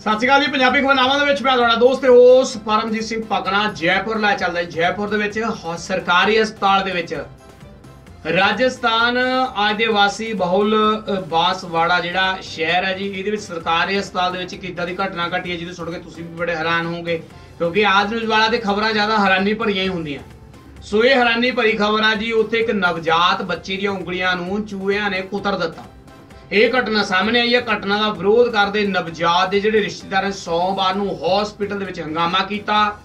ਸਤਿ ਸ਼੍ਰੀ ਅਕਾਲ ਜੀ ਪੰਜਾਬੀ ਖਬਰਨਾਮਾ ਦੇ ਵਿੱਚ ਮੈਂ ਤੁਹਾਡਾ ਦੋਸਤ ਤੇ ਹੋਸ ਪਰਮਜੀਤ ਸਿੰਘ ਪਗਣਾ ਜੈਪੁਰ ਲੈ ਚੱਲਦਾ ਜੈਪੁਰ ਦੇ ਵਿੱਚ ਹ- ਸਰਕਾਰੀ ਹਸਪਤਾਲ ਦੇ ਵਿੱਚ। ਰਾਜਸਥਾਨ ਆਦਿਵਾਸੀ ਬਹੁਲ ਅ, ਜਿਹੜਾ ਸ਼ਹਿਰ ਹੈ ਜੀ ਇਹਦੇ ਵਿੱਚ ਸਰਕਾਰੀ ਹਸਪਤਾਲ ਦੇ ਵਿੱਚ ਇੱਕ ਇਦਾਂ ਦੀ ਘਟਨਾ ਘਟੀ ਹੈ ਜਿਹਦੇ ਸੁਣ ਕੇ ਤੁਸੀਂ ਵੀ ਬੜੇ ਹੈਰਾਨ ਹੋਵੋਗੇ ਕਿਉਂਕਿ ਆਜ ਨਿਊਜ਼ ਵਾਲਾ ਤੇ ਖਬਰਾਂ ਜ਼ਿਆਦਾ ਹੈਰਾਨੀ ਭਰੀਆਂ ਹੀ ਹੁੰਦੀਆਂ। ਸੋ ਇਹ ਹੈਰਾਨੀ ਭਰੀ ਖਬਰ ਆ ਜੀ ਉੱਥੇ ਇੱਕ ਨਵਜਾਤ ਬੱਚੇ ਦੀਆਂ ਉਂਗਲੀਆਂ ਨੂੰ ਚੂਹਿਆਂ ਨੇ ਕੁਤਰ ਦਿੱਤਾ। ਇਹ ਘਟਨਾ ਸਾਹਮਣੇ ਆਈ ਹੈ। ਘਟਨਾ ਦਾ ਵਿਰੋਧ ਕਰਦੇ ਨਵਜਾਤ ਦੇ ਜਿਹੜੇ ਰਿਸ਼ਤੇਦਾਰ ਨੇ ਸੋਮਵਾਰ ਨੂੰ ਹਸਪੀਟਲ ਦੇ ਵਿੱਚ ਹੰਗਾਮਾ ਕੀਤਾ।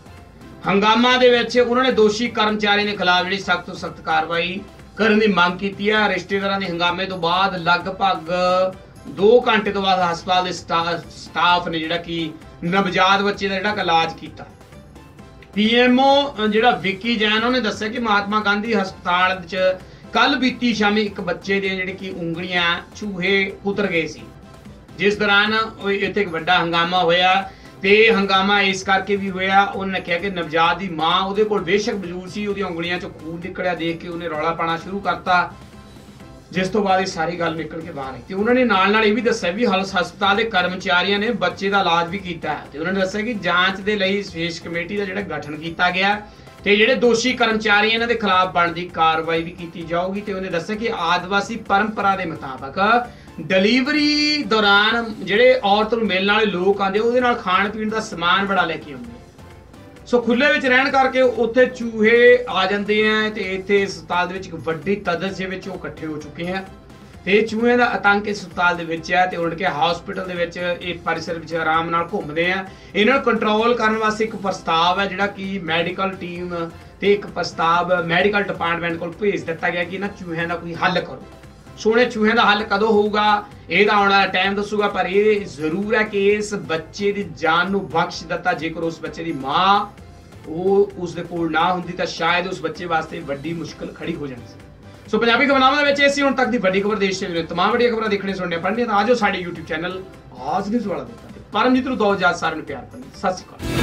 ਹੰਗਾਮਾ ਦੇ ਵਿੱਚ ਉਹਨਾਂ ਨੇ ਦੋਸ਼ੀ ਕਰਮਚਾਰੀ ਦੇ ਖਿਲਾਫ ਜਿਹੜੀ ਸਖਤ ਤੋਂ ਸਖਤ ਕਾਰਵਾਈ ਕਰਨ ਦੀ ਮੰਗ ਕੀਤੀ ਹੈ। ਰਿਸ਼ਤੇਦਾਰਾਂ ਦੇ ਹੰਗਾਮੇ ਤੋਂ ਬਾਅਦ ਲਗਭਗ 2 ਘੰਟੇ ਤੋਂ ਬਾਅਦ ਹਸਪਤਾਲ ਦੇ ਸਟਾ- ਸਟਾਫ ਨੇ ਜਿਹੜਾ ਕਿ ਨਵਜਾਤ ਬੱਚੇ ਦਾ ਜਿਹੜਾ ਇਲਾਜ ਕੀਤਾ। ਪੀਐਮਓ ਜਿਹੜਾ ਵਿੱਕੀ ਜੈਨ, ਉਹਨੇ ਦੱਸਿਆ ਕਿ ਮਹਾਤਮਾ ਗਾਂਧੀ ਹਸਪਤਾਲ ਵਿੱਚ ਕੱਲ ਬੀਤੀ ਸ਼ਾਮੀ ਇੱਕ ਬੱਚੇ ਦੀਆਂ ਜਿਹੜੇ ਕਿ ਉਂਗਲੀਆਂ, ਚੂਹੇ ਉਤਰ ਗਏ ਸੀ। ਜਿਸ ਦੌਰਾਨ ਇੱਥੇ ਇੱਕ ਵੱਡਾ ਹੰਗਾਮਾ ਹੋਇਆ ਤੇ ਹੰਗਾਮਾ ਇਸ ਕਰਕੇ ਵੀ ਹੋਇਆ, ਉਹਨੇ ਕਿਹਾ ਕਿ ਨਵਜਾਤ ਦੀ ਮਾਂ ਉਹਦੇ ਕੋਲ ਬੇਸ਼ੱਕ ਮੌਜੂਦ ਸੀ, ਉਹਦੀਆਂ ਉਂਗਲੀਆਂ ਚੋਂ ਖੂਨ ਨਿਕਲਿਆ, ਦੇਖ ਕੇ ਉਹਨੇ ਰੌਲਾ ਪਾਣਾ ਸ਼ੁਰੂ ਕਰਤਾ। ਜਿਸ ਤੋਂ ਬਾਅਦ ਇਹ ਸਾਰੀ ਗੱਲ ਨਿਕਲ ਕੇ ਬਾਹਰ ਆਈ। ਤੇ ਉਹਨਾਂ ਨੇ ਨਾਲ ਨਾਲ ਇਹ ਵੀ ਦੱਸਿਆ ਵੀ ਹਲਸ ਹਸਪਤਾਲ ਦੇ ਕਰਮਚਾਰੀਆਂ ਨੇ ਬੱਚੇ ਦਾ ਇਲਾਜ ਵੀ ਕੀਤਾ ਤੇ ਉਹਨਾਂ ਨੇ ਦੱਸਿਆ ਕਿ ਜਾਂਚ ਦੇ ਲਈ ਵਿਸ਼ੇਸ਼ ਕਮੇਟੀ ਦਾ ਜਿਹੜਾ ਗਠਨ ਕੀਤਾ ਗਿਆ ਤੇ ਜਿਹੜੇ ਦੋਸ਼ੀ ਕਰਮਚਾਰੀ ਇਹਨਾਂ ਦੇ ਖਿਲਾਫ ਬਣਦੀ ਕਾਰਵਾਈ ਵੀ ਕੀਤੀ ਜਾਊਗੀ ਤੇ ਉਹਨੇ ਦੱਸਿਆ ਕਿ ਆਦਿਵਾਸੀ ਪਰੰਪਰਾ ਦੇ ਮੁਤਾਬਕ ਡਿਲੀਵਰੀ ਦੌਰਾਨ ਜਿਹੜੇ ਔਰਤ ਨੂੰ ਮਿਲਣ ਵਾਲੇ ਲੋਕ ਆਉਂਦੇ, ਉਹਦੇ ਨਾਲ ਖਾਣ ਪੀਣ ਦਾ ਸਮਾਨ ਬੜਾ ਲੈ ਕੇ ਆਉਂਦੇ। ਸੋ ਖੁੱਲੇ ਵਿੱਚ ਰਹਿਣ ਕਰਕੇ ਉੱਥੇ ਚੂਹੇ ਆ ਜਾਂਦੇ ਆ ਤੇ ਇੱਥੇ ਹਸਪਤਾਲ ਦੇ ਵਿੱਚ ਇੱਕ ਵੱਡੀ ਤਦਸ ਦੇ ਵਿੱਚ ਉਹ ਇਕੱਠੇ ਹੋ ਚੁੱਕੇ ਆ। ਤੇ ਇਹ ਚੂਹਿਆਂ ਦਾ ਆਤੰਕ ਇਸ ਹਸਪਤਾਲ ਦੇ ਵਿੱਚ ਹੈ ਤੇ ਉੜ ਕੇ ਹਸਪੀਟਲ ਦੇ ਵਿੱਚ ਇਹ ਪਰਿਸਰ ਵਿੱਚ ਆਰਾਮ ਨਾਲ ਘੁੰਮਦੇ ਆ। ਇਹਨਾਂ ਨੂੰ ਕੰਟਰੋਲ ਕਰਨ ਵਾਸਤੇ ਇੱਕ ਪ੍ਰਸਤਾਵ ਹੈ, ਜਿਹੜਾ ਕਿ ਮੈਡੀਕਲ ਟੀਮ ਤੇ ਇੱਕ ਪ੍ਰਸਤਾਵ ਮੈਡੀਕਲ ਡਿਪਾਰਟਮੈਂਟ ਕੋਲ ਭੇਜ ਦਿੱਤਾ ਗਿਆ ਕਿ ਇਹਨਾਂ ਚੂਹਿਆਂ ਦਾ ਕੋਈ ਹੱਲ ਕਰੋ। ਸੋਹਣੇ ਚੂਹਿਆਂ ਦਾ ਹੱਲ ਕਦੋਂ ਹੋਊਗਾ? ਇਹਦਾ ਆਉਣ ਵਾਲਾ ਟਾਈਮ ਦੱਸੂਗਾ, ਪਰ ਇਹ ਜ਼ਰੂਰ ਹੈ ਕਿ ਇਸ ਬੱਚੇ ਦੀ ਜਾਨ ਨੂੰ ਬਖਸ਼ ਦਿੱਤਾ। ਜੇਕਰ ਉਸ ਬੱਚੇ ਦੀ ਮਾਂ ਉਹ ਉਸ ਦੇ ਕੋਲ ਨਾ ਹੁੰਦੀ ਤਾਂ ਸ਼ਾਇਦ ਉਸ ਬੱਚੇ ਵਾਸਤੇ ਵੱਡੀ ਮੁਸ਼ਕਲ ਖੜੀ ਹੋ ਜਾਣੀ ਸੀ। ਸੋ ਪੰਜਾਬੀ ਖਬਰਨਾਮਾ ਦੇ ਵਿੱਚ ਇਹ ਸੀ, ਹੁਣ ਤੱਕ ਦੀ ਵੱਡੀ ਖਬਰ ਦੇਸ਼ ਦੇ ਵਿੱਚ ਤਮਾਮ ਵੱਡੀਆਂ ਖਬਰਾਂ ਦੇਖਣੇ ਸੁਣਨੇ ਪੜ੍ਹਨੀਆਂ ਤਾਂ ਆਜੋ ਸਾਡੇ YouTube ਚੈਨਲ ਆਜ ਨਿਊਜ਼ ਵਾਲਾ ਦੇਖੋ ਪਰਮਜੀਤ ਨੂੰ ਦੋ ਹਜ਼ਾਰ ਸਾਰਿਆਂ ਨੂੰ ਪਿਆਰ ਕਰਨੀ ਸਤਿ ਸ਼੍ਰੀ ਅਕਾਲ।